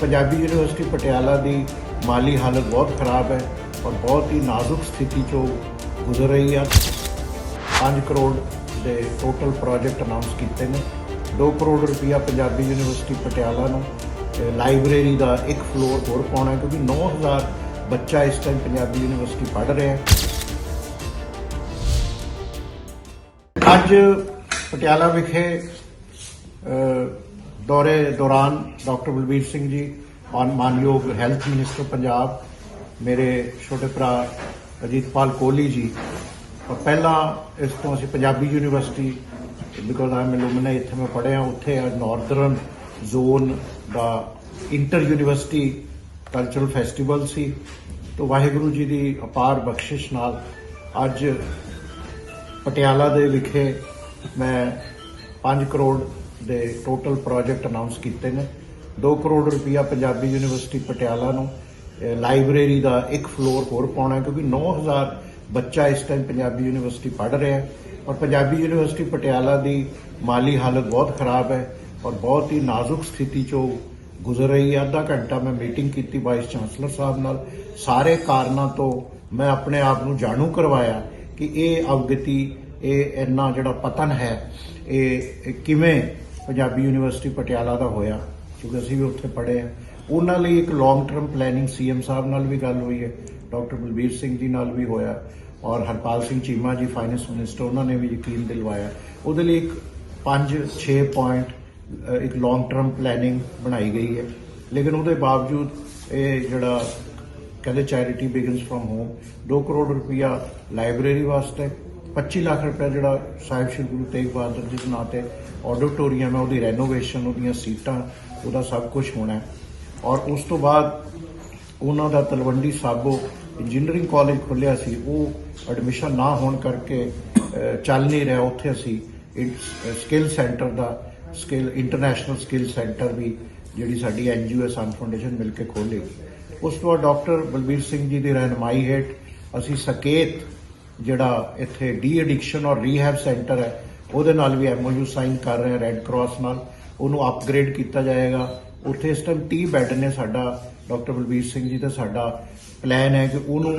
Punjabi university Patiala ਦੀ ਮਾਲੀ ਹਾਲਤ ਬਹੁਤ ਖਰਾਬ ਹੈ ਔਰ ਬਹੁਤ ਹੀ ਨਾਜ਼ੁਕ ਸਥਿਤੀ ਚੋਂ ਗੁਜ਼ਰ ਰਹੀ ਆ। 5 ਕਰੋੜ ਦੇ ਟੋਟਲ ਪ੍ਰੋਜੈਕਟ ਅਨਾਉਂਸ ਕੀਤੇ ਨੇ। 2 ਕਰੋੜ ਰੁਪਇਆ ਪੰਜਾਬੀ ਯੂਨੀਵਰਸਿਟੀ ਪਟਿਆਲਾ ਨੂੰ, ਤੇ ਲਾਇਬ੍ਰੇਰੀ ਦਾ ਇੱਕ ਫਲੋਰ ਹੋਰ ਪਾਉਣਾ ਹੈ ਕਿਉਂਕਿ 9000 ਬੱਚਾ ਇਸ ਟਾਈਮ ਪੰਜਾਬੀ ਯੂਨੀਵਰਸਿਟੀ ਪੜ੍ਹ ਰਿਹਾ ਹੈ। ਅੱਜ ਪਟਿਆਲਾ ਵਿਖੇ ਦੌਰੇ ਦੌਰਾਨ ਡਾਕਟਰ ਬਲਬੀਰ ਸਿੰਘ ਜੀ, ਮਾਨ, ਮਾਨਯੋਗ ਹੈਲਥ ਮਿਨਿਸਟਰ ਪੰਜਾਬ, ਮੇਰੇ ਛੋਟੇ ਭਰਾ ਅਜੀਤਪਾਲ ਕੋਹਲੀ ਜੀ। ਔਰ ਪਹਿਲਾਂ ਇਸ ਤੋਂ ਅਸੀਂ Punjabi university because I am alumni ਇੱਥੇ ਮੈਂ ਪੜ੍ਹਿਆ, ਉੱਥੇ ਨਾਰਥਰਨ ਜ਼ੋਨ ਦਾ ਇੰਟਰ ਯੂਨੀਵਰਸਿਟੀ ਕਲਚਰਲ ਫੈਸਟੀਵਲ ਸੀ। ਤੋਂ ਵਾਹਿਗੁਰੂ ਜੀ ਦੀ ਅਪਾਰ ਬਖਸ਼ਿਸ਼ ਨਾਲ ਅੱਜ ਪਟਿਆਲਾ ਦੇ ਵਿਖੇ ਮੈਂ 5 ਕਰੋੜ ਦੇ ਟੋਟਲ ਪ੍ਰੋਜੈਕਟ ਅਨਾਉਂਸ ਕੀਤੇ ਨੇ। 2 ਕਰੋੜ ਰੁਪਇਆ ਪੰਜਾਬੀ ਯੂਨੀਵਰਸਿਟੀ ਪਟਿਆਲਾ ਨੂੰ ਲਾਇਬ੍ਰੇਰੀ ਦਾ ਇੱਕ ਫਲੋਰ ਹੋਰ ਪਾਉਣਾ ਹੈ, ਕਿਉਂਕਿ 9000 ਬੱਚਾ ਇਸ ਟਾਈਮ ਪੰਜਾਬੀ ਯੂਨੀਵਰਸਿਟੀ ਪੜ੍ਹ ਰਿਹਾ ਹੈ। ਔਰ ਪੰਜਾਬੀ ਯੂਨੀਵਰਸਿਟੀ ਪਟਿਆਲਾ ਦੀ ਮਾਲੀ ਹਾਲਤ ਬਹੁਤ ਖਰਾਬ ਹੈ ਔਰ ਬਹੁਤ ਹੀ ਨਾਜ਼ੁਕ ਸਥਿਤੀ ਚੋਂ ਗੁਜ਼ਰ ਰਹੀ ਹੈ। ਅੱਧਾ ਘੰਟਾ ਮੈਂ ਮੀਟਿੰਗ ਕੀਤੀ ਵਾਈਸ ਚਾਂਸਲਰ ਸਾਹਿਬ ਨਾਲ। ਸਾਰੇ ਕਾਰਨਾਂ ਤੋਂ ਮੈਂ ਆਪਣੇ ਆਪ ਨੂੰ ਜਾਣੂ ਕਰਵਾਇਆ ਕਿ ਇਹ ਅਵਗਤੀ, ਇਹ ਇੰਨਾ ਜਿਹੜਾ ਪਤਨ ਹੈ, ਇਹ ਕਿਵੇਂ ਪੰਜਾਬੀ ਯੂਨੀਵਰਸਿਟੀ ਪਟਿਆਲਾ ਦਾ ਹੋਇਆ, ਕਿਉਂਕਿ ਅਸੀਂ ਵੀ ਉੱਥੇ ਪੜ੍ਹੇ ਆ। ਉਹਨਾਂ ਲਈ ਇੱਕ ਲੌਂਗ ਟਰਮ ਪਲੈਨਿੰਗ ਸੀਐਮ ਸਾਹਿਬ ਨਾਲ ਵੀ ਗੱਲ ਹੋਈ ਹੈ ਡਾਕਟਰ ਬਲਬੀਰ ਸਿੰਘ ਜੀ ਨਾਲ ਵੀ ਹੋਇਆ, ਔਰ ਹਰਪਾਲ ਸਿੰਘ ਚੀਮਾ ਜੀ ਫਾਈਨੈਂਸ ਮਿਨਿਸਟਰ ਉਹਨਾਂ ਨੇ ਵੀ ਯਕੀਨ ਦਿਲਵਾਇਆ। ਉਹਦੇ ਲਈ ਇੱਕ 5-6 ਪੁਆਇੰਟ ਇੱਕ ਲੌਂਗ ਟਰਮ ਪਲੈਨਿੰਗ ਬਣਾਈ ਗਈ ਹੈ। ਲੇਕਿਨ ਉਹਦੇ ਬਾਵਜੂਦ ਇਹ ਜਿਹੜਾ ਕਹਿੰਦੇ charity begins from home 2 crore ਰੁਪਇਆ ਲਾਇਬ੍ਰੇਰੀ ਵਾਸਤੇ 25 ਲੱਖ ਰੁਪਇਆ ਜਿਹੜਾ ਸਾਹਿਬ ਸ਼੍ਰੀ ਗੁਰੂ ਤੇਗ ਬਹਾਦਰ ਜੀ ਦੇ ਨਾਂ ਤੇ ਆਡੀਟੋਰੀਅਮ ਹੈ, ਉਹਦੀ ਰੈਨੋਵੇਸ਼ਨ ਉਹਦੀਆਂ ਸੀਟਾਂ, ਉਹਦਾ ਸਭ ਕੁਝ ਹੋਣਾ ਔਰ ਉਸ ਤੋਂ ਬਾਅਦ ਉਹਨਾਂ ਦਾ ਤਲਵੰਡੀ ਸਾਬੋ ਇੰਜੀਨੀਅਰਿੰਗ ਕਾਲਜ ਖੁੱਲਿਆ ਸੀ, ਉਹ ਐਡਮਿਸ਼ਨ ਨਾ ਹੋਣ ਕਰਕੇ ਚੱਲ ਨਹੀਂ ਰਿਹਾ। ਉੱਥੇ ਅਸੀਂ ਸਕਿੱਲ ਸੈਂਟਰ ਦਾ ਸਕਿੱਲ ਇੰਟਰਨੈਸ਼ਨਲ ਸਕਿੱਲ ਸੈਂਟਰ ਵੀ ਜਿਹੜੀ ਸਾਡੀ ਐਨਜੀਓ ਸਨ ਫਾਊਂਡੇਸ਼ਨ ਮਿਲ ਕੇ ਖੋਲ੍ਹੇਗੀ ਉਸ ਤੋਂ ਬਾਅਦ ਡਾਕਟਰ ਬਲਬੀਰ ਸਿੰਘ ਜੀ ਦੀ ਰਹਿਨਮਾਈ ਹੇਠ ਅਸੀਂ ਸਕੇਤ ਜਿਹੜਾ ਇੱਥੇ ਡੀ ਐਡਿਕਸ਼ਨ ਔਰ ਰੀਹੈਬ ਸੈਂਟਰ ਹੈ, ਉਹਦੇ ਨਾਲ ਵੀ ਐਮਓਯੂ ਸਾਈਨ ਕਰ ਰਹੇ ਹਾਂ ਰੈੱਡ ਕਰਾਸ ਨਾਲ। ਉਹਨੂੰ ਅਪਗ੍ਰੇਡ ਕੀਤਾ ਜਾਏਗਾ। ਉੱਥੇ ਇਸ ਟਾਈਮ 30 ਬੈੱਡ ਨੇ ਸਾਡਾ, ਡਾਕਟਰ ਬਲਬੀਰ ਸਿੰਘ ਜੀ ਦਾ ਸਾਡਾ ਪਲਾਨ ਹੈ ਕਿ ਉਹਨੂੰ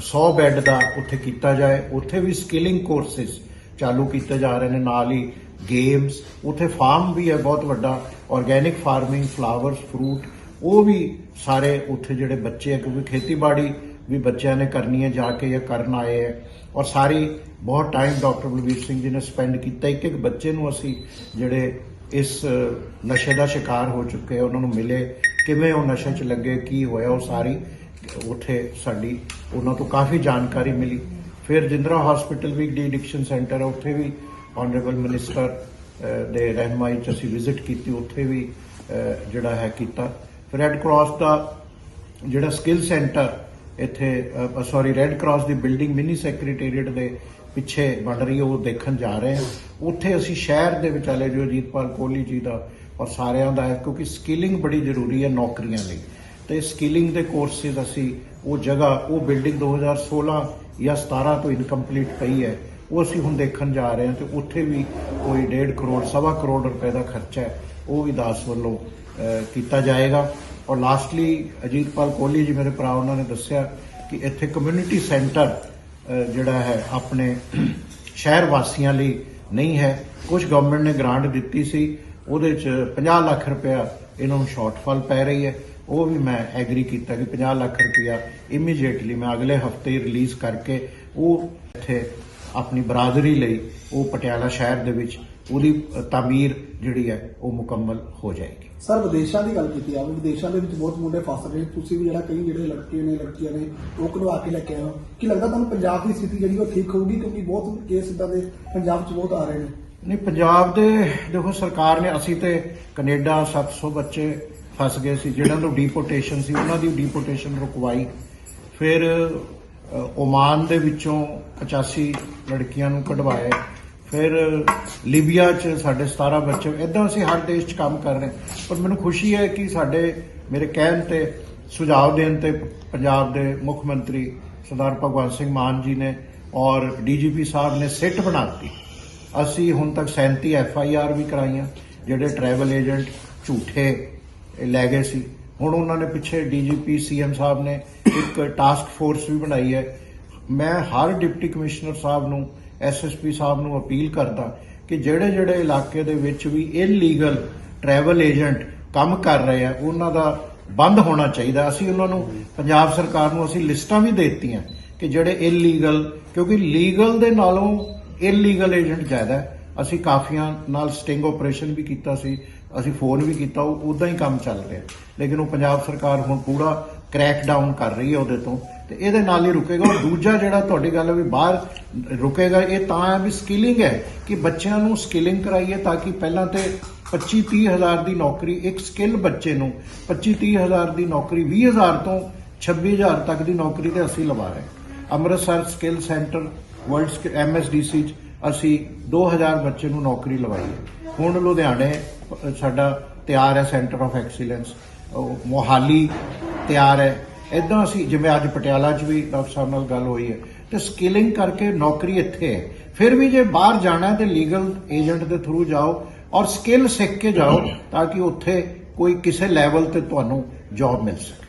100 ਬੈੱਡ ਦਾ ਉੱਥੇ ਕੀਤਾ ਜਾਏ। ਉੱਥੇ ਵੀ ਸਕਿਲਿੰਗ ਕੋਰਸਿਸ ਚਾਲੂ ਕੀਤੇ ਜਾ ਰਹੇ ਨੇ, ਨਾਲ ਹੀ ਗੇਮਸ ਉੱਥੇ ਫਾਰਮ ਵੀ ਹੈ, ਬਹੁਤ ਵੱਡਾ। ਆਰਗੇਨਿਕ ਫਾਰਮਿੰਗ ਫਲਾਵਰਸ ਫਰੂਟ ਉਹ ਵੀ ਸਾਰੇ ਉੱਥੇ ਜਿਹੜੇ ਬੱਚੇ ਆ, ਕਿਉਂਕਿ ਖੇਤੀਬਾੜੀ ਵੀ ਬੱਚਿਆਂ ਨੇ ਕਰਨੀ ਹੈ ਜਾ ਕੇ ਜਾਂ ਕਰਨ ਆਏ ਹੈ। ਔਰ ਸਾਰੀ ਬਹੁਤ ਟਾਈਮ ਡਾਕਟਰ ਬਲਵੀਰ ਸਿੰਘ ਜੀ ਨੇ ਸਪੈਂਡ ਕੀਤਾ। ਇੱਕ ਇੱਕ ਬੱਚੇ ਨੂੰ ਅਸੀਂ ਜਿਹੜੇ ਇਸ ਨਸ਼ੇ ਦਾ ਸ਼ਿਕਾਰ ਹੋ ਚੁੱਕੇ ਉਹਨਾਂ ਨੂੰ ਮਿਲੇ। ਕਿਵੇਂ ਉਹ ਨਸ਼ੇ 'ਚ ਲੱਗੇ, ਕੀ ਹੋਇਆ, ਉਹ ਸਾਰੀ ਉੱਥੇ ਸਾਡੀ ਉਹਨਾਂ ਤੋਂ ਕਾਫੀ ਜਾਣਕਾਰੀ ਮਿਲੀ। ਫਿਰ ਜਿੰਦਰਾ ਹਸਪੀਟਲ ਵੀ ਡੀ ਐਡਿਕਸ਼ਨ ਸੈਂਟਰ ਹੈ ਉੱਥੇ ਵੀ ਆਨਰੇਬਲ ਮਿਨਿਸਟਰ ਦੇ ਰਹਿਨਮਾਈ ਚ ਅਸੀਂ ਵਿਜ਼ਿਟ ਕੀਤੀ, ਉੱਥੇ ਵੀ ਜਿਹੜਾ ਹੈ ਕੀਤਾ। ਫਿਰ ਰੈੱਡ ਕਰਾਸ ਦਾ ਜਿਹੜਾ ਸਕਿੱਲ ਸੈਂਟਰ ਇੱਥੇ ਸੌਰੀ ਰੈੱਡ ਕਰਾਸ ਦੀ ਬਿਲਡਿੰਗ ਮਿਨੀ ਸੈਕਟਰੀਏਟ ਦੇ ਪਿੱਛੇ ਬਣ ਰਹੀ ਹੈ, ਉਹ ਦੇਖਣ ਜਾ ਰਹੇ ਹਾਂ। ਉੱਥੇ ਅਸੀਂ ਸ਼ਹਿਰ ਦੇ ਵਿਚਾਲੇ ਜੋ ਅਜੀਤਪਾਲ ਕੋਹਲੀ ਜੀ ਦਾ ਔਰ ਸਾਰਿਆਂ ਦਾ ਹੈ, ਕਿਉਂਕਿ ਸਕਿਲਿੰਗ ਬੜੀ ਜ਼ਰੂਰੀ ਹੈ ਨੌਕਰੀਆਂ ਲਈ। ਤੇ ਸਕਿਲਿੰਗ ਦੇ ਕੋਰਸਿਸ ਅਸੀਂ ਉਹ ਜਗ੍ਹਾ, ਉਹ ਬਿਲਡਿੰਗ 2016 ਜਾਂ 17 ਤੋਂ ਇਨਕੰਪਲੀਟ ਪਈ ਹੈ, ਉਹ ਅਸੀਂ ਹੁਣ ਦੇਖਣ ਜਾ ਰਹੇ ਹਾਂ ਤੇ ਉੱਥੇ ਵੀ ਕੋਈ 1.5 ਕਰੋੜ, ਸਵਾ ਕਰੋੜ ਰੁਪਏ ਦਾ ਖਰਚਾ ਹੈ, ਉਹ ਵੀ ਦਾਸ ਵੱਲੋਂ ਕੀਤਾ ਜਾਏਗਾ। ਔਰ ਲਾਸਟਲੀ ਅਜੀਤਪਾਲ ਕੋਹਲੀ ਜੀ, ਮੇਰੇ ਭਰਾ, ਉਹਨਾਂ ਨੇ ਦੱਸਿਆ ਕਿ ਇੱਥੇ ਕਮਿਊਨਿਟੀ ਸੈਂਟਰ ਜਿਹੜਾ ਹੈ, ਆਪਣੇ ਸ਼ਹਿਰ ਵਾਸੀਆਂ ਲਈ ਨਹੀਂ ਹੈ। ਕੁਝ ਗਵਰਨਮੈਂਟ ਨੇ ਗ੍ਰਾਂਟ ਦਿੱਤੀ ਸੀ, ਉਹਦੇ ਚ 50 ਲੱਖ ਰੁਪਇਆ ਇਹਨਾਂ ਨੂੰ ਸ਼ਾਰਟਫਾਲ ਪੈ ਰਹੀ ਹੈ। ਉਹ ਵੀ ਮੈਂ ਐਗਰੀ ਕੀਤਾ ਕਿ 50 ਲੱਖ ਰੁਪਇਆ ਇਮੀਡੀਏਟਲੀ ਮੈਂ ਅਗਲੇ ਹਫ਼ਤੇ ਰਿਲੀਜ਼ ਕਰਕੇ ਉਹ ਇੱਥੇ ਆਪਣੀ ਬਰਾਦਰੀ ਲਈ, ਉਹ ਪਟਿਆਲਾ ਸ਼ਹਿਰ ਦੇ ਵਿੱਚ ਉਹਦੀ ਤਾਮੀਰ ਜਿਹੜੀ ਹੈ ਉਹ ਮੁਕੰਮਲ ਹੋ ਜਾਏਗੀ। ਸਰ ਵਿਦੇਸ਼ਾਂ ਦੀ ਗੱਲ ਕੀਤੀ ਜਾਵੇ ਵਿਦੇਸ਼ਾਂ ਦੇ ਵਿੱਚ ਬਹੁਤ ਮੁੰਡੇ ਫਸ ਰਹੇ ਤੁਸੀਂ ਵੀ ਜਿਹੜਾ ਕਈ ਜਿਹੜੇ ਲੜਕੇ ਨੇ ਲੜਕੀਆਂ ਨੇ ਉਹ ਕਢਵਾ ਕੇ ਲੈ ਕੇ ਆਏ ਹੋ। ਕੀ ਲੱਗਦਾ ਤੁਹਾਨੂੰ ਪੰਜਾਬ ਦੀ ਸਥਿਤੀ ਜਿਹੜੀ ਉਹ ਠੀਕ ਹੋਊਗੀ? ਕਿਉਂਕਿ ਬਹੁਤ ਕੇਸ ਇਦਾਂ ਦੇ ਪੰਜਾਬ 'ਚ ਬਹੁਤ ਆ ਰਹੇ ਨੇ। ਨਹੀਂ ਪੰਜਾਬ ਦੇ ਦੇਖੋ ਸਰਕਾਰ ਨੇ ਅਸੀਂ ਤੇ ਕੈਨੇਡਾ 700 ਬੱਚੇ ਫਸ ਗਏ ਸੀ ਜਿਹਨਾਂ ਨੂੰ ਡੀਪੋਰਟੇਸ਼ਨ ਸੀ ਉਹਨਾਂ ਦੀ ਡੀਪੋਰਟੇਸ਼ਨ ਰੁਕਵਾਈ। ਫਿਰ ਓਮਾਨ ਦੇ ਵਿੱਚੋਂ 85 ਲੜਕੀਆਂ ਨੂੰ ਕਢਵਾਏ ਫਿਰ ਲੀਬੀਆ 'ਚ ਸਾਡੇ 17 ਬੱਚੇ ਇਦਾਂ ਅਸੀਂ ਹਰ ਦੇਸ਼ 'ਚ ਕੰਮ ਕਰ ਰਹੇ ਪਰ ਮੈਨੂੰ ਖੁਸ਼ੀ ਹੈ ਕਿ ਸਾਡੇ, ਮੇਰੇ ਕਹਿਣ ਤੇ, ਸੁਝਾਅ ਦੇਣ ਤੇ ਪੰਜਾਬ ਦੇ ਮੁੱਖ ਮੰਤਰੀ ਸਰਦਾਰ ਭਗਵੰਤ ਸਿੰਘ ਮਾਨ ਜੀ ਨੇ ਔਰ ਡੀਜੀਪੀ ਸਾਹਿਬ ਨੇ ਸਿੱਟ ਬਣਾਤੀ ਅਸੀਂ ਹੁਣ ਤੱਕ 37 ਐਫ ਆਈ ਆਰ ਵੀ ਕਰਾਈਆਂ, ਜਿਹੜੇ ਟਰੈਵਲ ਏਜੰਟ ਝੂਠੇ ਲੈ ਗਏ ਸੀ। ਹੁਣ ਉਹਨਾਂ ਨੇ ਪਿੱਛੇ ਡੀਜੀਪੀ ਸੀਐਮ ਸਾਹਿਬ ਨੇ ਇੱਕ ਟਾਸਕ ਫੋਰਸ ਵੀ ਬਣਾਈ ਹੈ। ਮੈਂ ਹਰ ਡਿਪਟੀ ਕਮਿਸ਼ਨਰ ਸਾਹਿਬ ਨੂੰ ਐਸਐਸਪੀ ਸਾਹਿਬ ਨੂੰ ਅਪੀਲ ਕਰਦਾ ਕਿ ਜਿਹੜੇ ਜਿਹੜੇ ਇਲਾਕੇ ਦੇ ਵਿੱਚ ਵੀ ਇਲੀਗਲ ਟਰੈਵਲ ਏਜੰਟ ਕੰਮ ਕਰ ਰਹੇ ਆ, ਉਹਨਾਂ ਦਾ ਬੰਦ ਹੋਣਾ ਚਾਹੀਦਾ। ਅਸੀਂ ਉਹਨਾਂ ਨੂੰ, ਪੰਜਾਬ ਸਰਕਾਰ ਨੂੰ ਅਸੀਂ ਲਿਸਟਾਂ ਵੀ ਦੇ ਦਿੱਤੀਆਂ ਕਿ ਜਿਹੜੇ ਇਲੀਗਲ ਕਿਉਂਕਿ ਲੀਗਲ ਦੇ ਨਾਲੋਂ ਇਲੀਗਲ ਏਜੰਟ ਜ਼ਿਆਦਾ ਅਸੀਂ ਕਾਫੀਆਂ ਨਾਲ ਸਟਿੰਗ ਆਪਰੇਸ਼ਨ ਵੀ ਕੀਤਾ ਸੀ, ਅਸੀਂ ਫੋਨ ਵੀ ਕੀਤਾ, ਉਹ ਉਦਾਂ ਹੀ ਕੰਮ ਚੱਲ ਰਿਹਾ। ਲੇਕਿਨ ਉਹ ਪੰਜਾਬ ਸਰਕਾਰ ਹੁਣ ਪੂਰਾ ਕ੍ਰੈਕ ਡਾਊਨ ਕਰ ਰਹੀ ਹੈ ਉਹਦੇ ਤੋਂ, ਤੇ ਇਹਦੇ ਨਾਲ ਹੀ ਰੁਕੇਗਾ। ਔਰ ਦੂਜਾ ਜਿਹੜਾ ਤੁਹਾਡੀ ਗੱਲ ਵੀ ਬਾਹਰ ਰੁਕੇਗਾ, ਇਹ ਤਾਂ ਹੈ ਵੀ ਸਕਿਲਿੰਗ ਹੈ ਕਿ ਬੱਚਿਆਂ ਨੂੰ ਸਕਿਲਿੰਗ ਕਰਾਈਏ ਤਾਂ ਕਿ ਪਹਿਲਾਂ ਤੇ 25 30 ਹਜ਼ਾਰ ਦੀ ਨੌਕਰੀ, ਇੱਕ ਸਕਿੱਲ ਬੱਚੇ ਨੂੰ 25 30 ਹਜ਼ਾਰ ਦੀ ਨੌਕਰੀ 20 ਹਜ਼ਾਰ ਤੋਂ 26 ਹਜ਼ਾਰ ਤੱਕ ਦੀ ਨੌਕਰੀ ਤੇ ਅਸੀਂ ਲਵਾ ਰਹੇ Amritsar skill centre world MSDC ਚ ਅਸੀਂ 2000 ਬੱਚੇ ਨੂੰ ਨੌਕਰੀ ਲਵਾਈ ਹੈ। ਹੁਣ ਲੁਧਿਆਣੇ ਸਾਡਾ ਤਿਆਰ ਹੈ ਸੈਂਟਰ ਆਫ ਐਕਸੀਲੈਂਸ ਮੋਹਾਲੀ ਤਿਆਰ ਹੈ। ਇਦਾਂ ਅਸੀਂ, ਜਿਵੇਂ ਅੱਜ ਪਟਿਆਲਾ 'ਚ ਵੀ ਡਾਕਟਰ ਸਾਹਿਬ ਨਾਲ ਗੱਲ ਹੋਈ ਹੈ, ਤੇ ਸਕਿਲਿੰਗ ਕਰਕੇ ਨੌਕਰੀ ਇੱਥੇ ਹੈ। ਫਿਰ ਵੀ ਜੇ ਬਾਹਰ ਜਾਣਾ ਹੈ ਤੇ ਲੀਗਲ ਏਜੰਟ ਦੇ ਥਰੂ ਜਾਓ ਔਰ ਸਕਿੱਲ ਸਿੱਖ ਕੇ ਜਾਓ ਤਾਂ ਕਿ ਉੱਥੇ ਕੋਈ ਕਿਸੇ ਲੈਵਲ ਤੇ ਤੁਹਾਨੂੰ ਜੌਬ ਮਿਲ ਸਕੇ।